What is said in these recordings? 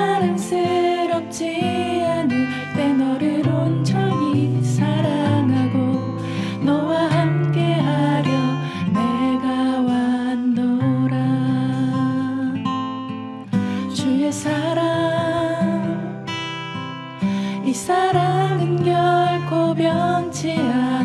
사랑스럽지 않을 때 너를 온전히 사랑하고 너와 함께하려 내가 왔노라. 주의 사랑 이 사랑은 결코 변치 않아.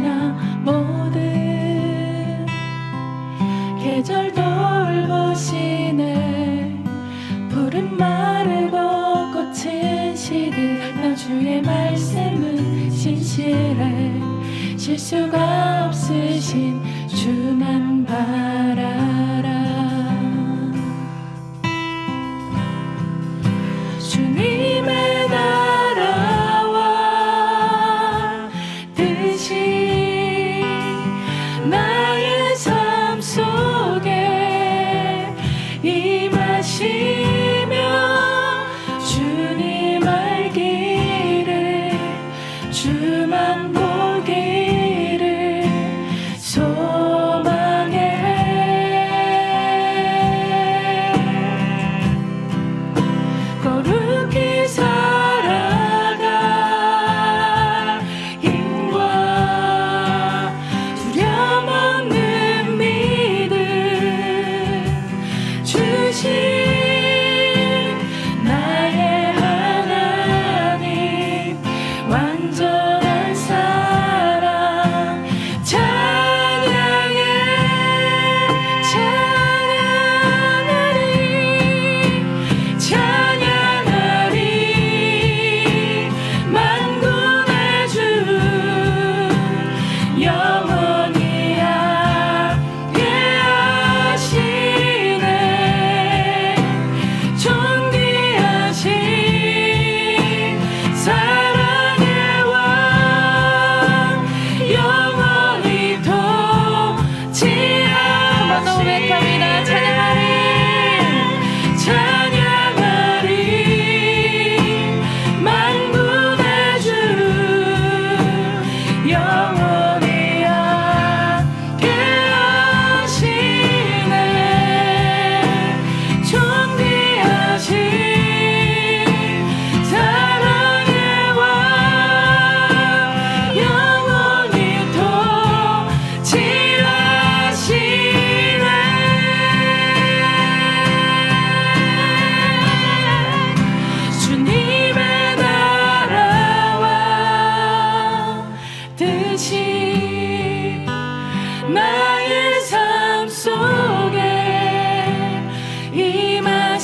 수가 없으신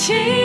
change.